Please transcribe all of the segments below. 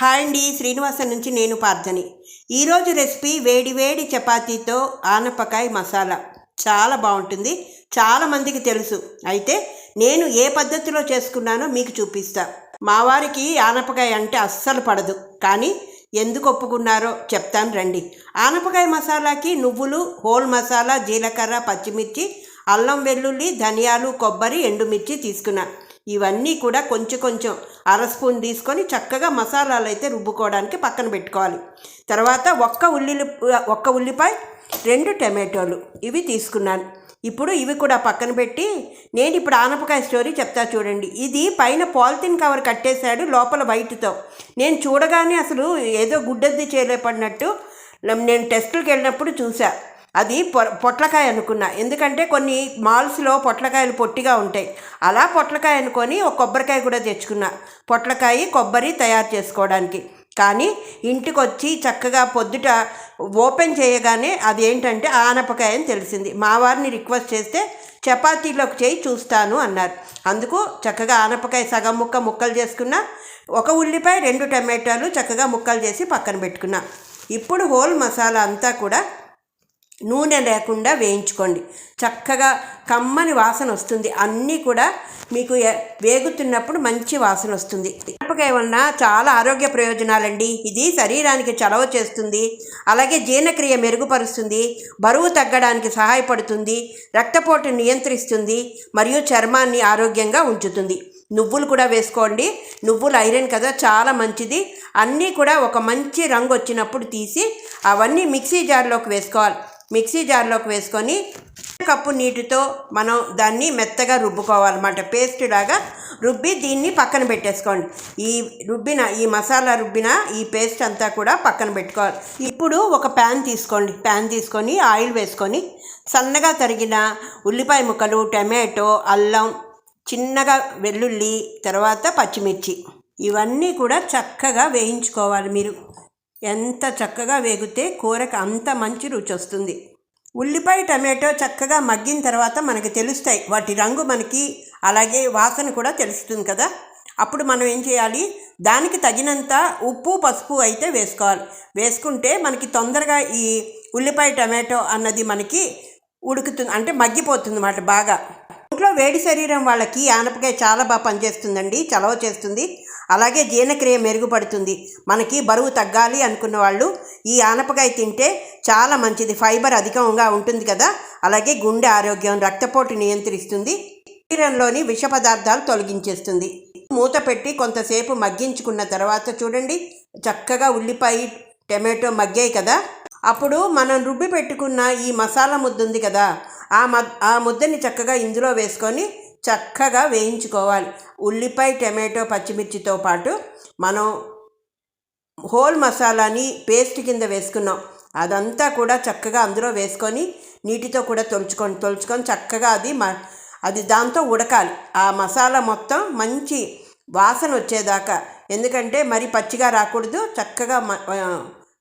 Hi అండి శ్రీనివాసన్ నుంచి నేను పార్థని ఈరోజు రెసిపీ వేడి వేడి చపాతీతో ఆనపకాయ మసాలా. చాలా బాగుంటుంది చాలా మందికి తెలుసు. అయితే నేను ఏ పద్ధతిలో చేసుకున్నానో మీకు చూపిస్తా. మా వారికి ఆనపకాయ అంటే అస్సలు పడదు కానీ ఎందుకు ఒప్పుకున్నారో చెప్తాను రండి. ఆనపకాయ మసాలాకి నువ్వులు హోల్ మసాలా జీలకర్ర పచ్చిమిర్చి అల్లం వెల్లుల్లి ధనియాలు కొబ్బరి ఎండుమిర్చి తీసుకున్నాను ఇవన్నీ కూడా కొంచెం కొంచెం అర స్పూన్ తీసుకొని చక్కగా మసాలాలు అయితే రుబ్బుకోవడానికి పక్కన పెట్టుకోవాలి. తర్వాత ఒక్క ఉల్లి ఒక్క ఉల్లిపాయ రెండు టమాటోలు ఇవి తీసుకున్నాను. ఇప్పుడు ఇవి కూడా పక్కన పెట్టి నేను ఇప్పుడు ఆనపకాయ స్టోరీ చెప్తా చూడండి. ఇది పైన పాలిథిన్ కవర్ కట్టేశాడు లోపల వైట్తో. నేను చూడగానే అసలు ఏదో గుడ్డద్ది చేయలేపడినట్టు నేను టెస్టులకు వెళ్ళినప్పుడు చూసా. అది పొ పొట్లకాయ అనుకున్నా. ఎందుకంటే కొన్ని మాల్స్లో పొట్లకాయలు పొట్టిగా ఉంటాయి. అలా పొట్లకాయ అనుకొని ఒక కొబ్బరికాయ కూడా తెచ్చుకున్నా. పొట్లకాయ కొబ్బరి తయారు చేసుకోవడానికి. కానీ ఇంటికి వచ్చి చక్కగా పొద్దుట ఓపెన్ చేయగానే అది ఏంటంటే ఆనపకాయ అని తెలిసింది. మా వారిని రిక్వెస్ట్ చేస్తే చపాతీలోకి చేయి చూస్తాను అన్నారు. అందుకు చక్కగా ఆనపకాయ సగం ముక్క ముక్కలు చేసుకున్నా. ఒక ఉల్లిపాయ రెండు టమాటాలు చక్కగా ముక్కలు చేసి పక్కన పెట్టుకున్నా. ఇప్పుడు హోల్ మసాలా అంతా కూడా నూనె లేకుండా వేయించుకోండి. చక్కగా కమ్మని వాసన వస్తుంది. అన్నీ కూడా మీకు వేగుతున్నప్పుడు మంచి వాసన వస్తుంది. మిరపకాయ వలన చాలా ఆరోగ్య ప్రయోజనాలండి. ఇది శరీరానికి చలవ చేస్తుంది. అలాగే జీర్ణక్రియ మెరుగుపరుస్తుంది. బరువు తగ్గడానికి సహాయపడుతుంది. రక్తపోటు నియంత్రిస్తుంది. మరియు చర్మాన్ని ఆరోగ్యంగా ఉంచుతుంది. నువ్వులు కూడా వేసుకోండి. నువ్వులు ఐరన్ కదా చాలా మంచిది. అన్నీ కూడా ఒక మంచి రంగు వచ్చినప్పుడు తీసి అవన్నీ మిక్సీ జార్లోకి వేసుకోవాలి. మిక్సీ జార్లోకి వేసుకొని కప్పు నీటితో మనం దాన్ని మెత్తగా రుబ్బుకోవాలన్నమాట. పేస్ట్ లాగా రుబ్బి దీన్ని పక్కన పెట్టేసుకోండి. ఈ రుబ్బిన ఈ మసాలా రుబ్బిన ఈ పేస్ట్ అంతా కూడా పక్కన పెట్టుకోవాలి. ఇప్పుడు ఒక ప్యాన్ తీసుకోండి. ప్యాన్ తీసుకొని ఆయిల్ వేసుకొని సన్నగా తరిగిన ఉల్లిపాయ ముక్కలు టమాటో అల్లం చిన్నగా వెల్లుల్లి తర్వాత పచ్చిమిర్చి. ఇవన్నీ కూడా చక్కగా వేయించుకోవాలి మీరు. ఎంత చక్కగా వేగితే కూరకు అంత మంచి రుచి వస్తుంది ఉల్లిపాయ టమాటో చక్కగా మగ్గిన తర్వాత మనకి తెలుస్తాయి. వాటి రంగు మనకి అలాగే వాసన కూడా తెలుస్తుంది కదా. అప్పుడు మనం ఏం చేయాలి? దానికి తగినంత ఉప్పు పసుపు అయితే వేసుకోవాలి. వేసుకుంటే మనకి తొందరగా ఈ ఉల్లిపాయ టమాటో అన్నది మనకి ఉడుకుతుంది. అంటే మగ్గిపోతుంది అన్నమాట బాగా. ఇంట్లో వేడి శరీరం వాళ్ళకి ఆనపకాయ చాలా బాగా పనిచేస్తుందండి. చలవ చేస్తుంది. అలాగే జీర్ణక్రియ మెరుగుపడుతుంది. మనకి బరువు తగ్గాలి అనుకున్న వాళ్ళు ఈ ఆనపకాయ తింటే చాలా మంచిది. ఫైబర్ అధికంగా ఉంటుంది కదా. అలాగే గుండె ఆరోగ్యం రక్తపోటు నియంత్రిస్తుంది. శరీరంలోని విష పదార్థాలు తొలగించేస్తుంది. మూత పెట్టి కొంతసేపు మగ్గించుకున్న తర్వాత చూడండి చక్కగా ఉల్లిపాయ టమాటో మగ్గాయి కదా. అప్పుడు మనం రుబ్బి పెట్టుకున్న ఈ మసాలా ముద్ద ఉంది కదా. ఆ మద్ ఆ ముద్దని చక్కగా ఇందులో వేసుకొని చక్కగా వేయించుకోవాలి. ఉల్లిపాయ టమాటో పచ్చిమిర్చితో పాటు మనం హోల్ మసాలాని పేస్ట్ కింద వేసుకున్నాం. అదంతా కూడా చక్కగా అందులో వేసుకొని నీటితో కూడా తొలుచుకొని తొలుచుకొని చక్కగా అది మ అది దాంతో ఉడకాలి. ఆ మసాలా మొత్తం మంచి వాసన వచ్చేదాకా. ఎందుకంటే మరి పచ్చిగా రాకూడదు చక్కగా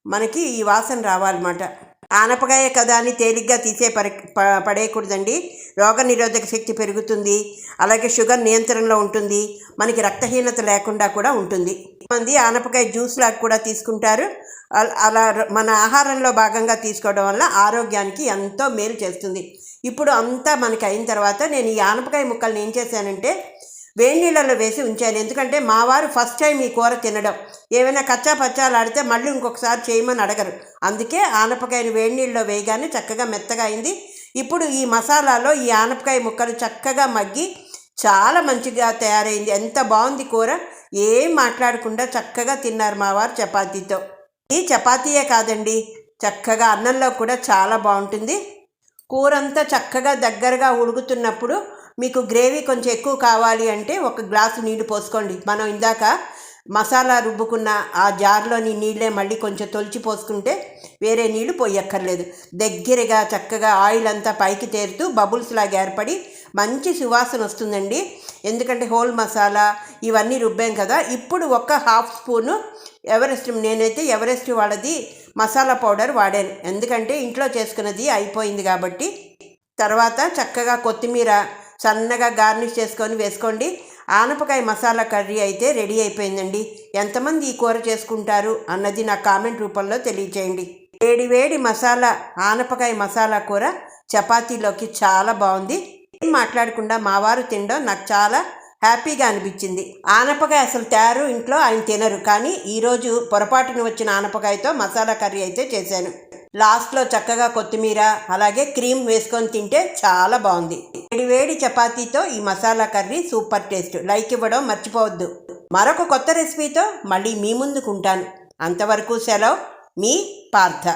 మనకి ఈ వాసన రావాలన్నమాట. ఆనపకాయ కదా అని తేలిగ్గా తీసే పరి పడేయకూడదండి. రోగ నిరోధక శక్తి పెరుగుతుంది. అలాగే షుగర్ నియంత్రణలో ఉంటుంది. మనకి రక్తహీనత లేకుండా కూడా ఉంటుంది. మంది ఆనపకాయ జ్యూస్ లాగా కూడా తీసుకుంటారు. అలా మన ఆహారంలో భాగంగా తీసుకోవడం వల్ల ఆరోగ్యానికి ఎంతో మేలు చేస్తుంది. ఇప్పుడు అంతా మనకి అయిన తర్వాత నేను ఈ ఆనపకాయ ముక్కల్ని ఏం చేశానంటే వేడి నీళ్ళలో వేసి ఉంచాను ఎందుకంటే మా వారు ఫస్ట్ టైం ఈ కూర తినడం. ఏమైనా కచ్చా పచ్చాలు ఆడితే మళ్ళీ ఇంకొకసారి చేయమని అడగరు. అందుకే ఆనపకాయని వేడి నీళ్ళలో వేయగానే చక్కగా మెత్తగా అయింది. ఇప్పుడు ఈ మసాలాలో ఈ ఆనపకాయ ముక్కలు చక్కగా మగ్గి చాలా మంచిగా తయారైంది. ఎంత బాగుంది కూర. ఏం మాట్లాడకుండా చక్కగా తిన్నారు మా వారు చపాతీతో. ఈ చపాతీయే కాదండి. చక్కగా అన్నంలో కూడా చాలా బాగుంటుంది. కూర అంతా చక్కగా దగ్గరగా ఉడుకుతున్నప్పుడు మీకు గ్రేవీ కొంచెం ఎక్కువ కావాలి అంటే ఒక గ్లాసు నీళ్ళు పోసుకోండి. మనం ఇందాక మసాలా రుబ్బుకున్న ఆ జార్లోని నీళ్ళే మళ్ళీ కొంచెం తొలిచి పోసుకుంటే వేరే నీళ్ళు పోయక్కర్లేదు. దగ్గరగా చక్కగా ఆయిల్ అంతా పైకి తేరుతూ బబుల్స్ లాగా ఏర్పడి మంచి సువాసన వస్తుందండి. ఎందుకంటే హోల్ మసాలా ఇవన్నీ రుబ్బాం కదా. ఇప్పుడు ఒక హాఫ్ స్పూను ఎవరెస్ట్ నేనైతే ఎవరెస్ట్ వాళ్ళది మసాలా పౌడర్ వాడాను. ఎందుకంటే ఇంట్లో చేసుకున్నది అయిపోయింది కాబట్టి. తర్వాత చక్కగా కొత్తిమీర సన్నగా గార్నిష్ చేసుకొని వేసుకోండి. ఆనపకాయ మసాలా కర్రీ అయితే రెడీ అయిపోయిందండి. ఎంతమంది ఈ కూర చేసుకుంటారు అన్నది నా కామెంట్ రూపంలో తెలియచేయండి. వేడి వేడి మసాలా ఆనపకాయ మసాలా కూర చపాతీలోకి చాలా బాగుంది. ఏం మాట్లాడకుండా మా వారు తినడం నాకు చాలా హ్యాపీగా అనిపించింది. ఆనపకాయ అసలు తయారు ఇంట్లో ఆయన తినరు. కానీ ఈరోజు పొరపాటున వచ్చిన ఆనపకాయతో మసాలా కర్రీ అయితే చేశాను. లాస్ట్లో చక్కగా కొత్తిమీర అలాగే క్రీమ్ వేసుకొని తింటే చాలా బాగుంది. వేడివేడి వేడి చపాతీతో ఈ masala curry super taste. Like ఇవ్వడం మర్చిపోవద్దు. మరొక కొత్త రెసిపీతో మళ్ళీ మీ ముందుకుంటాను అంతవరకు సెలవు మీ పార్థ.